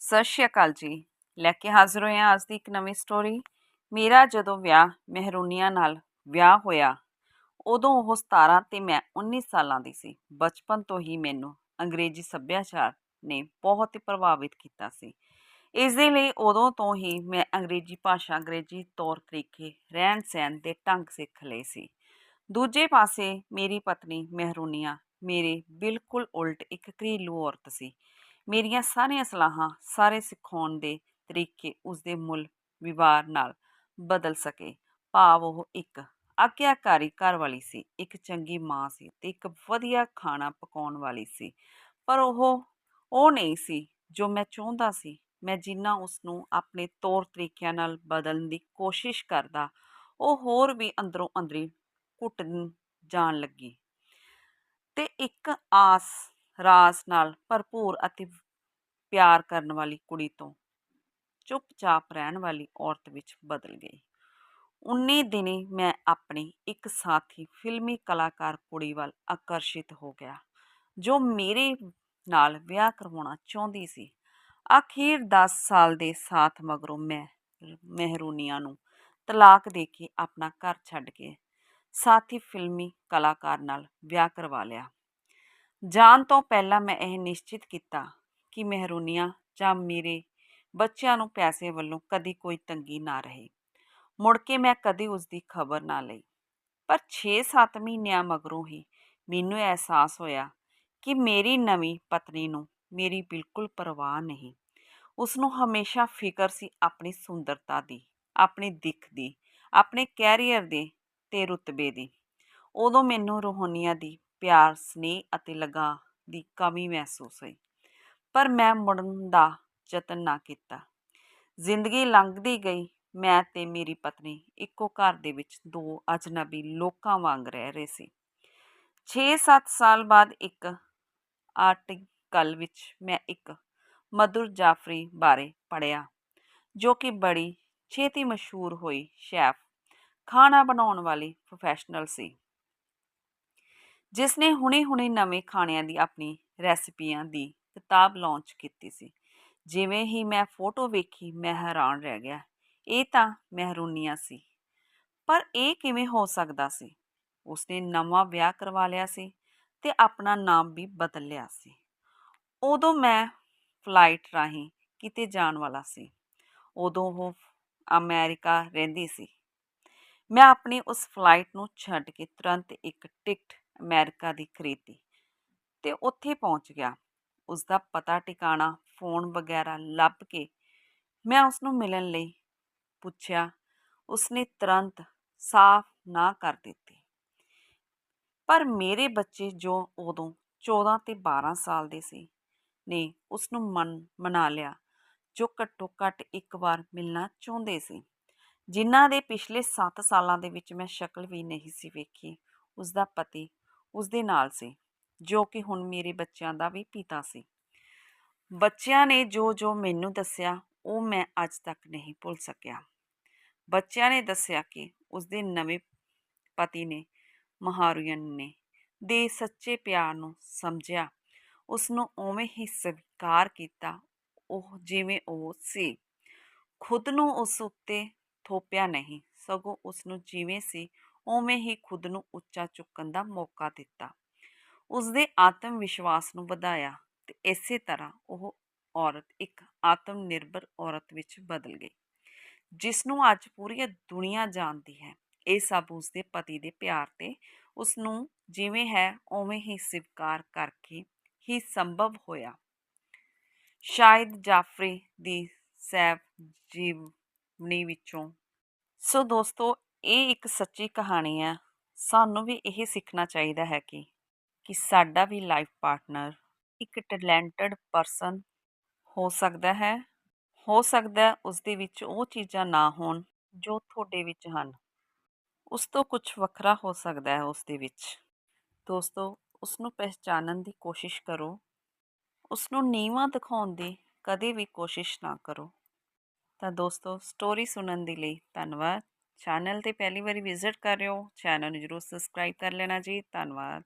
ਸਤਿ ਸ਼੍ਰੀ ਅਕਾਲ ਜੀ। ਲੈ ਕੇ ਹਾਜ਼ਰ ਹੋਏ ਹਾਂ ਅੱਜ ਦੀ ਇੱਕ ਨਵੀਂ ਸਟੋਰੀ ਮੇਰਾ ਜਦੋਂ ਵਿਆਹ ਮਹਿਰੂਨੀਆ ਨਾਲ ਵਿਆਹ ਹੋਇਆ, ਉਦੋਂ ਉਹ 17 ਤੇ ਮੈਂ 19 ਸਾਲਾਂ ਦੀ ਸੀ। ਬਚਪਨ ਤੋਂ ਹੀ ਮੈਨੂੰ ਅੰਗਰੇਜ਼ੀ ਸੱਭਿਆਚਾਰ ਨੇ ਬਹੁਤ ਹੀ ਪ੍ਰਭਾਵਿਤ ਕੀਤਾ ਸੀ। ਇਸ ਦੇ ਲਈ ਉਦੋਂ ਤੋਂ ਹੀ ਮੈਂ ਅੰਗਰੇਜ਼ੀ ਭਾਸ਼ਾ ਅੰਗਰੇਜ਼ੀ ਤੌਰ ਤਰੀਕੇ ਰਹਿਣ ਸਹਿਣ ਦੇ ਢੰਗ ਸਿੱਖ ਲਏ ਸੀ। ਦੂਜੇ ਪਾਸੇ ਮੇਰੀ ਪਤਨੀ ਮਹਿਰੂਨੀਆ ਮੇਰੇ ਬਿਲਕੁਲ ਉਲਟ ਇੱਕ ਘਰੇਲੂ ਔਰਤ ਸੀ। ਮੇਰੀਆਂ ਸਾਰੀਆਂ ਸਲਾਹਾਂ ਸਾਰੇ ਸਿਖਾਉਣ ਦੇ ਤਰੀਕੇ ਉਸਦੇ ਮੁੱਲ ਵਿਵਹਾਰ ਨਾਲ ਬਦਲ ਸਕੇ। ਭਾਵ ਉਹ ਇੱਕ ਆਗਿਆਕਾਰੀ ਘਰ ਵਾਲੀ ਸੀ, ਇੱਕ ਚੰਗੀ ਮਾਂ ਸੀ ਤੇ ਇੱਕ ਵਧੀਆ ਖਾਣਾ ਪਕਾਉਣ ਵਾਲੀ ਸੀ। ਪਰ ਉਹ ਉਹ ਨਹੀਂ ਸੀ ਜੋ ਮੈਂ ਚਾਹੁੰਦਾ ਸੀ। ਮੈਂ ਜਿੰਨਾ ਉਸ ਨੂੰ ਆਪਣੇ ਤੌਰ ਤਰੀਕਿਆਂ ਨਾਲ ਬਦਲਣ ਦੀ ਕੋਸ਼ਿਸ਼ ਕਰਦਾ, ਉਹ ਹੋਰ ਵੀ ਅੰਦਰੋਂ ਅੰਦਰੀ ਘੁੱਟ ਜਾਣ ਲੱਗੀ। ਤੇ ਇੱਕ ਆਸ ਰਾਸ ਨਾਲ ਭਰਪੂਰ ਅਤੇ ਪਿਆਰ ਕਰਨ ਵਾਲੀ ਕੁੜੀ ਤੋਂ ਚੁੱਪਚਾਪ ਰਹਿਣ ਵਾਲੀ ਔਰਤ ਵਿੱਚ ਬਦਲ ਗਈ। ਉਨੇ ਦਿਨੇ ਮੈਂ ਆਪਣੀ ਇੱਕ ਸਾਥੀ ਫਿਲਮੀ ਕਲਾਕਾਰ ਕੁੜੀ ਵੱਲ ਆਕਰਸ਼ਿਤ ਹੋ ਗਿਆ, ਜੋ ਮੇਰੇ ਨਾਲ ਵਿਆਹ ਕਰਵਾਉਣਾ ਚਾਹੁੰਦੀ ਸੀ। ਆਖਿਰ 10 ਸਾਲ ਦੇ ਸਾਥ ਮਗਰੋਂ ਮੈਂ ਮਹਿਰੂਨੀਆ ਨੂੰ ਤਲਾਕ ਦੇ ਕੇ ਆਪਣਾ ਘਰ ਛੱਡ ਕੇ ਸਾਥੀ ਫਿਲਮੀ ਕਲਾਕਾਰ ਨਾਲ ਵਿਆਹ ਕਰਵਾ ਲਿਆ। ਜਾਣ ਤੋਂ ਪਹਿਲਾਂ ਮੈਂ ਇਹ ਨਿਸ਼ਚਿਤ ਕੀਤਾ ਕਿ ਮਹਿਰੂਨੀਆਂ ਜਾਂ ਮੇਰੇ ਬੱਚਿਆਂ ਨੂੰ ਪੈਸੇ ਵੱਲੋਂ ਕਦੀ ਕੋਈ ਤੰਗੀ ਨਾ ਰਹੇ। ਮੁੜ ਕੇ ਮੈਂ ਕਦੀ ਉਸ ਦੀ ਖਬਰ ਨਾ ਲਈ। ਪਰ 6-7 ਮਹੀਨਿਆਂ ਮਗਰੋਂ ਹੀ ਮੈਨੂੰ ਅਹਿਸਾਸ ਹੋਇਆ ਕਿ ਮੇਰੀ ਨਵੀਂ ਪਤਨੀ ਨੂੰ ਮੇਰੀ ਬਿਲਕੁਲ ਪਰਵਾਹ ਨਹੀਂ। ਉਸ ਨੂੰ ਹਮੇਸ਼ਾ ਫਿਕਰ ਸੀ ਆਪਣੀ ਸੁੰਦਰਤਾ ਦੀ, ਆਪਣੀ ਦਿੱਖ ਦੀ, ਆਪਣੇ ਕੈਰੀਅਰ ਦੇ ਤੇ ਰੁਤਬੇ ਦੀ। ਉਦੋਂ ਮੈਨੂੰ ਰੋਹਨੀਆ ਦੀ ਪਿਆਰ, ਸਨੇਹ ਅਤੇ ਲਗਾਅ ਦੀ ਕਮੀ ਮਹਿਸੂਸ ਹੋਈ। ਪਰ ਮੈਂ ਮੁੜਨ ਦਾ ਯਤਨ ਨਾ ਕੀਤਾ। ਜ਼ਿੰਦਗੀ ਲੰਘਦੀ ਗਈ। ਮੈਂ ਤੇ ਮੇਰੀ ਪਤਨੀ ਇੱਕੋ ਘਰ ਦੇ ਵਿੱਚ ਦੋ ਅਜਨਬੀ ਲੋਕਾਂ ਵਾਂਗ ਰਹਿ ਰਹੇ ਸੀ। 6-7 ਸਾਲ ਬਾਅਦ ਇੱਕ ਆਰਟੀਕਲ ਵਿੱਚ ਮੈਂ ਇੱਕ ਮਧੁਰ ਜਾਫਰੀ ਬਾਰੇ ਪੜ੍ਹਿਆ, ਜੋ ਕਿ ਬੜੀ ਛੇਤੀ ਮਸ਼ਹੂਰ ਹੋਈ ਸ਼ੈਫ, ਖਾਣਾ ਬਣਾਉਣ ਵਾਲੀ ਪ੍ਰੋਫੈਸ਼ਨਲ ਸੀ। ਜਿਸ ਨੇ ਹੁਣੇ-ਹੁਣੇ ਨਵੇਂ ਖਾਣਿਆਂ ਦੀ ਆਪਣੀ ਰੈਸਪੀਆਂ ਦੀ ਕਿਤਾਬ ਲਾਂਚ ਕੀਤੀ ਸੀ। ਜਿਵੇਂ ਹੀ ਮੈਂ ਫੋਟੋ ਵੇਖੀ, ਮੈਂ ਹੈਰਾਨ ਰਹਿ ਗਿਆ। ਇਹ ਤਾਂ ਮਹਿਰੂਨੀਆ ਸੀ। ਪਰ ਇਹ ਕਿਵੇਂ ਹੋ ਸਕਦਾ ਸੀ? ਉਸਨੇ ਨਵਾਂ ਵਿਆਹ ਕਰਵਾ ਲਿਆ ਸੀ ਤੇ ਆਪਣਾ ਨਾਮ ਵੀ ਬਦਲ ਲਿਆ ਸੀ। ਉਦੋਂ ਮੈਂ ਫਲਾਈਟ ਰਾਹੀਂ ਕਿਤੇ ਜਾਣ ਵਾਲਾ ਸੀ। ਉਦੋਂ ਉਹ ਅਮਰੀਕਾ ਰਹਿੰਦੀ ਸੀ। ਮੈਂ ਆਪਣੀ ਉਸ ਫਲਾਈਟ ਨੂੰ ਛੱਡ ਕੇ ਤੁਰੰਤ ਇੱਕ ਟਿਕਟ ਅਮਰੀਕਾ ਦੀ ਖਰੀਦੀ। ਤੇ ਉੱਥੇ ਪਹੁੰਚ ਗਿਆ। ਉਸ ਦਾ ਪਤਾ ਟਿਕਾਣਾ, ਫੋਨ ਵਗੈਰਾ ਲੱਭ ਕੇ ਮੈਂ ਉਸ ਨੂੰ ਮਿਲਣ ਲਈ ਪੁੱਛਿਆ। ਉਸਨੇ ਤੁਰੰਤ ਸਾਫ਼ ਨਾ ਕਰ ਦਿੱਤੀ। ਪਰ ਮੇਰੇ ਬੱਚੇ ਜੋ ਉਦੋਂ 14 ਤੇ 12 ਸਾਲ ਦੇ ਸੀ, ਨੇ ਉਸ ਨੂੰ ਮਨ ਮਨਾ ਲਿਆ, ਜੋ ਘੱਟੋ ਘੱਟ ਇੱਕ ਵਾਰ ਮਿਲਣਾ ਚਾਹੁੰਦੇ ਸੀ। ਜਿਨ੍ਹਾਂ ਦੇ ਪਿਛਲੇ 7 ਸਾਲਾਂ ਦੇ ਵਿੱਚ ਮੈਂ ਸ਼ਕਲ ਵੀ ਨਹੀਂ ਸੀ ਵੇਖੀ। ਉਸ ਦਾ ਪਤੀ ਉਸ ਦੇ ਨਾਲ ਸੀ, ਜੋ ਕਿ ਹੁਣ ਮੇਰੇ ਬੱਚਿਆਂ ਦਾ ਵੀ ਪਿਤਾ ਸੀ। ਬੱਚਿਆਂ ਨੇ ਜੋ ਜੋ ਮੈਨੂੰ ਦੱਸਿਆ, ਉਹ ਮੈਂ ਅੱਜ ਤੱਕ ਨਹੀਂ ਭੁੱਲ ਸਕਿਆ। ਬੱਚਿਆਂ ਨੇ ਦੱਸਿਆ ਕਿ ਉਸ ਦੇ ਨਵੇਂ ਪਤੀ ਨੇ, ਮਹਾਰੂਯਨ ਨੇ, ਦੇ ਸੱਚੇ ਪਿਆਰ ਨੂੰ ਸਮਝਿਆ। ਉਸ ਨੂੰ ਉਵੇਂ ਹੀ ਸਵੀਕਾਰ ਕੀਤਾ, ਉਹ ਜਿਵੇਂ ਉਹ ਸੀ। ਖੁਦ ਨੂੰ ਉਸ ਉੱਤੇ ਥੋਪਿਆ ਨਹੀਂ, ਸਗੋਂ ਉਸ ਨੂੰ ਜਿਵੇਂ ਸੀ ਉਵੇਂ ਹੀ ਖੁਦ ਨੂੰ ਉੱਚਾ ਚੁੱਕਣ ਦਾ ਮੌਕਾ ਦਿੱਤਾ। ਉਸ ਦੇ ਆਤਮ ਵਿਸ਼ਵਾਸ ਨੂੰ ਵਧਾਇਆ ਤੇ ਇਸੇ ਤਰ੍ਹਾਂ ਉਹ ਔਰਤ, ਇੱਕ ਆਤਮ ਨਿਰਭਰ ਔਰਤ ਵਿੱਚ ਬਦਲ ਗਈ, ਜਿਸ ਨੂੰ ਅੱਜ ਪੂਰੀ ਦੁਨੀਆ ਜਾਣਦੀ ਹੈ। ਇਹ ਸਭ ਉਸ ਦੇ ਪਤੀ ਦੇ ਪਿਆਰ ਤੇ ਉਸ ਨੂੰ ਜਿਵੇਂ ਹੈ, ਉਵੇਂ ਹੀ ਸਵੀਕਾਰ ਕਰਕੇ ਹੀ ਸੰਭਵ ਹੋਇਆ। ਸ਼ਾਇਦ ਜਾਫਰੀ ਦੀ ਸੈਫ ਜੀਵਨੀ ਵਿੱਚੋਂ। ਸੋ ਦੋਸਤੋ ਇਹ ਇੱਕ ਸੱਚੀ ਕਹਾਣੀ ਹੈ। ਸਾਨੂੰ ਵੀ ਇਹ ਸਿੱਖਣਾ ਚਾਹੀਦਾ ਹੈ ਕਿ ਕਿ ਸਾਡਾ ਵੀ ਲਾਈਫ ਪਾਰਟਨਰ ਇੱਕ ਟੈਲੈਂਟਡ ਪਰਸਨ ਹੋ ਸਕਦਾ ਹੈ। ਹੋ ਸਕਦਾ ਉਸ ਦੇ ਵਿੱਚ ਉਹ ਚੀਜ਼ਾਂ ਨਾ ਹੋਣ ਜੋ ਤੁਹਾਡੇ ਵਿੱਚ ਹਨ। ਉਸ ਤੋਂ ਕੁਝ ਵੱਖਰਾ ਹੋ ਸਕਦਾ ਹੈ ਉਸ ਦੇ ਵਿੱਚ। ਦੋਸਤੋ ਉਸ ਨੂੰ ਪਹਿਚਾਨਣ ਦੀ ਕੋਸ਼ਿਸ਼ ਕਰੋ। ਉਸ ਨੂੰ ਨੀਵਾਂ ਦਿਖਾਉਣ ਦੀ ਕਦੇ ਵੀ ਕੋਸ਼ਿਸ਼ ਨਾ ਕਰੋ। ਤਾਂ ਦੋਸਤੋ ਸਟੋਰੀ ਸੁਣਨ ਦੇ ਲਈ ਧੰਨਵਾਦ। ਚੈਨਲ ਤੇ ਪਹਿਲੀ ਵਾਰੀ ਵਿਜ਼ਿਟ ਕਰ ਰਹੇ ਹੋ। ਚੈਨਲ ਨੂੰ ਜਰੂਰ ਸਬਸਕ੍ਰਾਈਬ ਕਰ ਲੈਣਾ ਜੀ। ਧੰਨਵਾਦ।